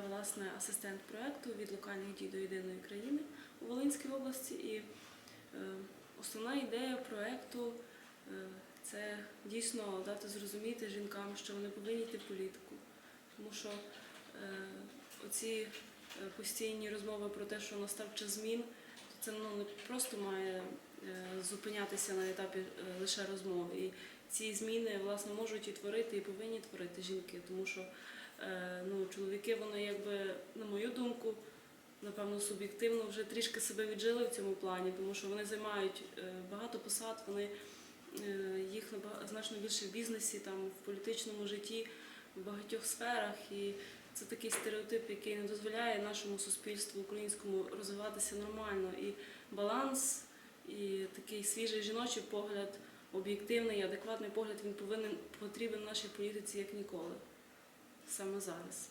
власне асистент проекту від локальних дій до єдиної країни у Волинській області. І е, основна ідея проекту е, це дійсно дати зрозуміти жінкам, що вони повинні йти в політику. Тому що е, оці постійні розмови про те, що настав час змін, це ну, не просто має е, зупинятися на етапі е, лише розмови. І ці зміни власне можуть і творити, і повинні творити жінки, тому що е, ну, чоловіки, вони якби, на мою думку, напевно, суб'єктивно вже трішки себе віджили в цьому плані, тому що вони займають багато посад, вони їх значно більше в бізнесі, там, в політичному житті, в багатьох сферах. І це такий стереотип, який не дозволяє нашому суспільству українському розвиватися нормально. І баланс, і такий свіжий жіночий погляд, об'єктивний, адекватний погляд, він повинен потрібен нашій політиці як ніколи. Саме зараз.